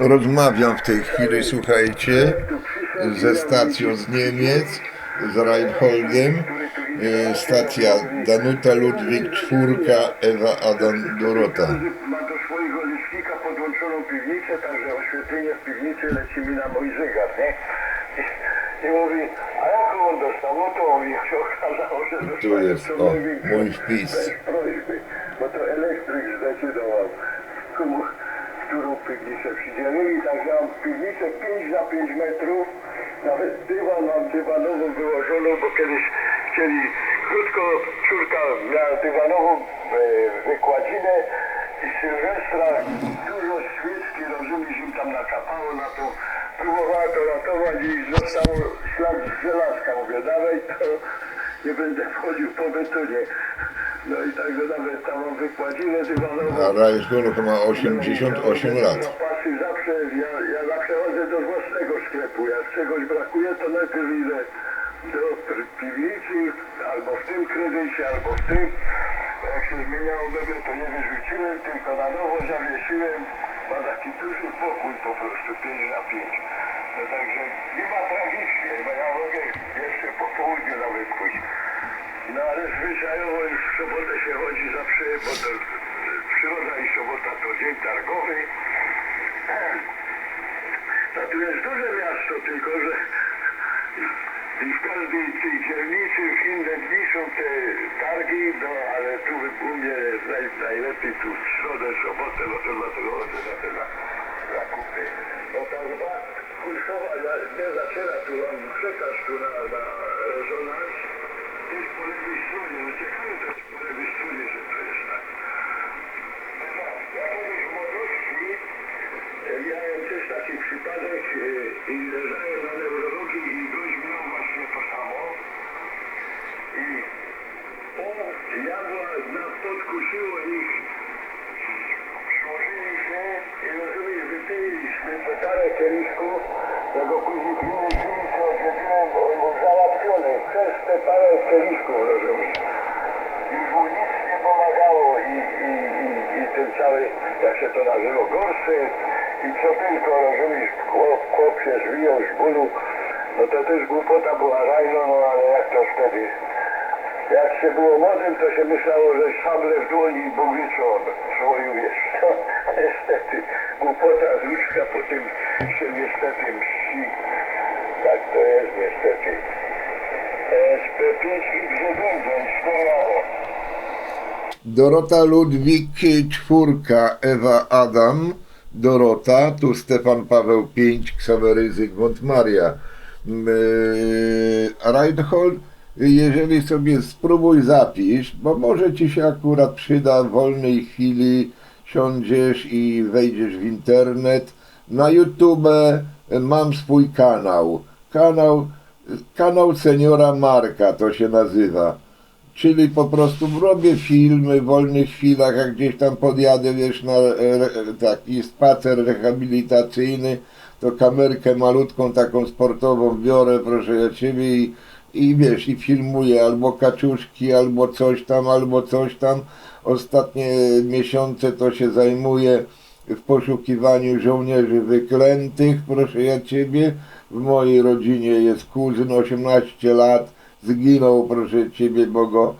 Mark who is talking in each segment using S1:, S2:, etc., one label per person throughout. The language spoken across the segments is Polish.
S1: Rozmawiam w tej chwili, słuchajcie, ze stacją z Niemiec, z Reinholdem. E, Stacja Danuta Ludwik, czwórka, Ewa Adam Dorota.
S2: Ma do swojego licznika podłączoną piwnicę, także oświetlenie w piwnicy leci mi na mój zegar, nie? I, i mówi, a jaką on dostał? No to mi się okazało, że dostał
S1: Tu jest, o, mój wpis.
S2: Bez prośby, bo to elektryk zdecydował, którą piwnicę przydzielili, także mam piwnicę 5 na 5 metrów, nawet dywan mam dywanową wyłożoną, bo kiedyś chcieli, krótko córka miała dywanową e, wykładzinę i Sylwestra dużo świeczki, rozumiesz, im tam nakapało na to, próbowała to ratować i został ślad z żelazka, mówię, dalej to nie będę wchodził po betonie. No i także nawet tam mam wykładzinę dywanową.
S1: A Reinhold ma 88 lat.
S2: Zapasy zawsze, ja, ja zawsze chodzę do własnego sklepu. Jak czegoś brakuje, to najpierw idę do pi- piwnicy, albo w tym kredycie, albo w tym. Jak się zmieniało meble, to nie wyrzuciłem, tylko na nowo zawiesiłem. Ma taki duży pokój po prostu, 5 na 5. No także nie ma tragicznie, bo ja mogę jeszcze po południu nawet pójść. No ale zwyczajowo już w sobotę się chodzi zawsze, bo to e, przyroda i sobota to dzień targowy. No tu jest duże miasto, tylko że i w każdej tej dzielnicy w są te targi, no ale tu u mnie naj, najlepiej tu w środę, sobotę, no to dlatego chodzę na te za- zakupy. No ta chyba kursowa nie zaczyna, tu mam przekaz tu na, na rezonans. Gdzieś po lewej stronie, no ciekawe to jest po lewej stronie, że to jest tak. Ja kiedyś w młodości e, miałem też taki przypadek e, i leżałem na neurologii i gość miał właśnie to samo. I on jadła, nas podkusiło ich, złożyli się i rozumiesz, wypiliśmy po parę kieliszków, ja go później pilnie klinice odwiedziłem, bo on był załatwiony przez te parę kieliszków, rozumiesz. Już mu nic nie pomagało i, i, i, i ten cały, jak się to nazywa, gorszy i co tylko, rozumiesz, chłop, chłop się zwijał z bólu, no to też głupota była rajno, no ale jak to wtedy, jak się było młodym, to się myślało, że szable w dłoni i swoju jest. No, niestety, głupota z łóżka po tym się niestety mści. Tak to jest niestety. SP5 i Grzegorzen, Szkoławo.
S1: Dorota Ludwik, czwórka, Ewa Adam, Dorota, tu Stefan Paweł V, Ksawery Zygmunt Maria. Yy, Reinhold, jeżeli sobie spróbuj zapisz, bo może ci się akurat przyda w wolnej chwili, siądziesz i wejdziesz w internet. Na YouTube mam swój kanał. Kanał, kanał seniora Marka to się nazywa. Czyli po prostu robię filmy w wolnych chwilach, jak gdzieś tam podjadę, wiesz, na taki spacer rehabilitacyjny, to kamerkę malutką, taką sportową biorę, proszę ja Ciebie i, i wiesz, i filmuję albo kaczuszki, albo coś tam, albo coś tam. Ostatnie miesiące to się zajmuję w poszukiwaniu żołnierzy wyklętych, proszę ja Ciebie. W mojej rodzinie jest kuzyn 18 lat, zginął, proszę Ciebie, bo go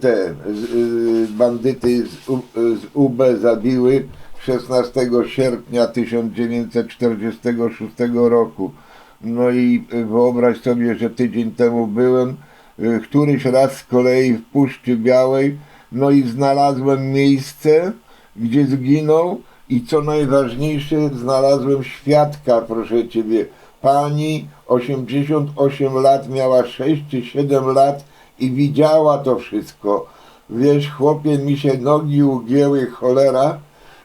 S1: te z, y, bandyty z, z UB zabiły 16 sierpnia 1946 roku. No i y, wyobraź sobie, że tydzień temu byłem y, któryś raz z kolei w Puszczy Białej, no i znalazłem miejsce, gdzie zginął i co najważniejsze, znalazłem świadka, proszę Ciebie. Pani 88 lat, miała 6 czy 7 lat i widziała to wszystko. Wiesz, chłopie, mi się nogi ugięły, cholera,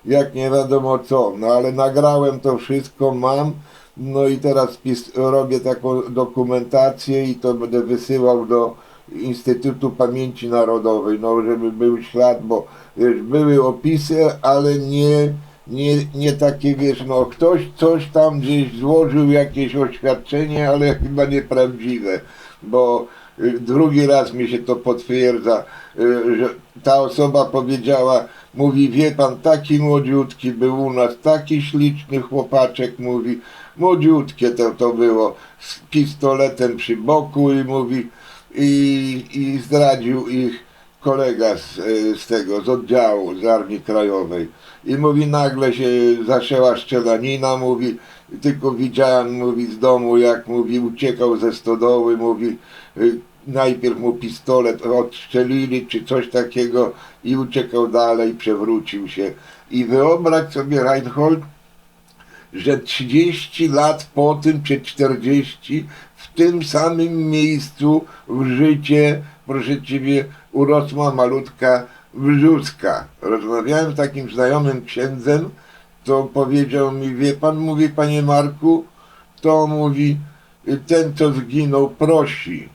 S1: jak nie wiadomo co. No ale nagrałem to wszystko, mam. No i teraz pis- robię taką dokumentację i to będę wysyłał do Instytutu Pamięci Narodowej, no żeby był ślad, bo wiesz, były opisy, ale nie, nie, nie takie, wiesz, no ktoś coś tam gdzieś złożył jakieś oświadczenie, ale chyba nieprawdziwe, bo y, drugi raz mi się to potwierdza, y, że ta osoba powiedziała, Mówi, wie pan, taki młodziutki był u nas, taki śliczny chłopaczek, mówi, młodziutkie to, to było, z pistoletem przy boku i mówi, i, i zdradził ich kolega z, z tego, z oddziału, z Armii Krajowej. I mówi, nagle się zaczęła strzelanina, mówi, tylko widziałem, mówi, z domu, jak mówi, uciekał ze stodoły, mówi, y, najpierw mu pistolet odstrzelili, czy coś takiego i uciekał dalej, przewrócił się. I wyobraź sobie, Reinhold, że 30 lat po tym, czy 40, w tym samym miejscu w życie, proszę Ciebie, urosła malutka brzuska. Rozmawiałem z takim znajomym księdzem, to powiedział mi, wie pan, mówi, panie Marku, to mówi, ten, co zginął, prosi.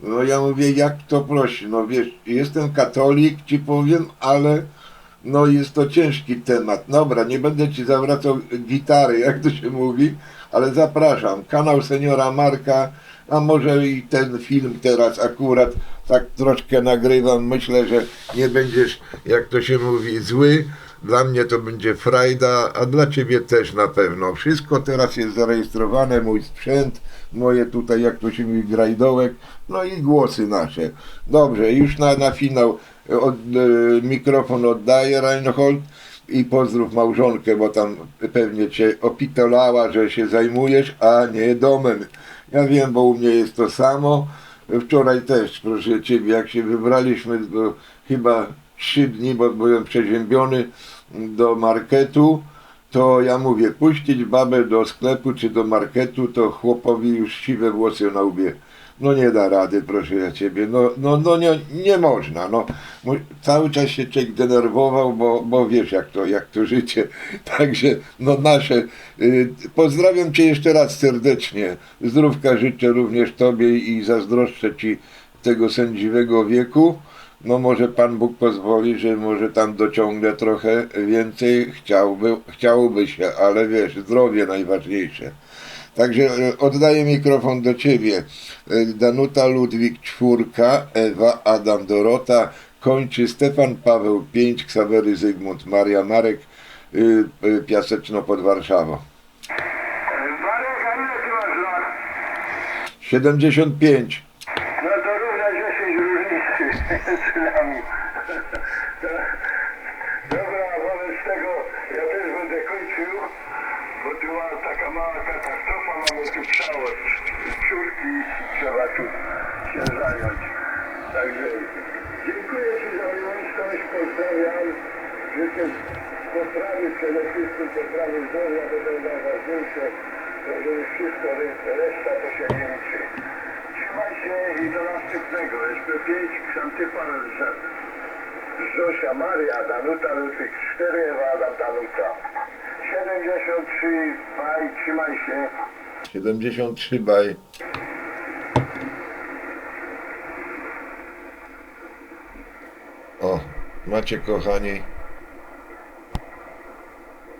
S1: No ja mówię, jak to prosi? No wiesz, jestem katolik, ci powiem, ale no jest to ciężki temat. Dobra, nie będę ci zawracał gitary, jak to się mówi, ale zapraszam. Kanał seniora Marka, a może i ten film teraz akurat tak troszkę nagrywam. Myślę, że nie będziesz, jak to się mówi, zły. Dla mnie to będzie frajda, a dla ciebie też na pewno. Wszystko teraz jest zarejestrowane, mój sprzęt, moje tutaj, jak to się mówi, grajdołek, no i głosy nasze. Dobrze, już na, na finał od, e, mikrofon oddaję, Reinhold, i pozdrów małżonkę, bo tam pewnie cię opitolała, że się zajmujesz, a nie domem. Ja wiem, bo u mnie jest to samo. Wczoraj też, proszę Ciebie, jak się wybraliśmy do chyba trzy dni, bo byłem przeziębiony do marketu, to ja mówię, puścić babę do sklepu czy do marketu, to chłopowi już siwe włosy na łbie. No nie da rady, proszę ja ciebie. No, no, no nie, nie można. No, cały czas się człowiek denerwował, bo, bo wiesz jak to, jak to życie. Także no nasze. Y, pozdrawiam cię jeszcze raz serdecznie. Zdrówka życzę również tobie i zazdroszczę ci tego sędziwego wieku. No może Pan Bóg pozwoli, że może tam dociągnę trochę więcej. Chciałby, chciałoby się, ale wiesz, zdrowie najważniejsze. Także e, oddaję mikrofon do Ciebie. E, Danuta Ludwik czwórka, Ewa, Adam Dorota, kończy Stefan Paweł 5, Ksawery Zygmunt, Maria Marek, y, y, Piaseczno pod Warszawą.
S2: Marek, a ile ty masz lat?
S1: 75.
S2: No to równa 10 różnicy między nami. Dobra, wobec tego ja też będę kończył, bo tu ma taka mała katastrofa, mamy tu przełóż córki i trzeba tu się zająć. Także dziękuję Ci za miłość, pozdrawiam. Życzę poprawy, przede wszystkim poprawy zdrowia, to jest najważniejsze, to że już wszystko, reszta to się nie liczy. Trzymaj się i do następnego. SP5, Ksantypa Ryszard. Zosia Maria, Danuta Ludwik 4, Ewa Adam Danuta. 73, baj, trzymaj się.
S1: 73 baj. O, macie kochani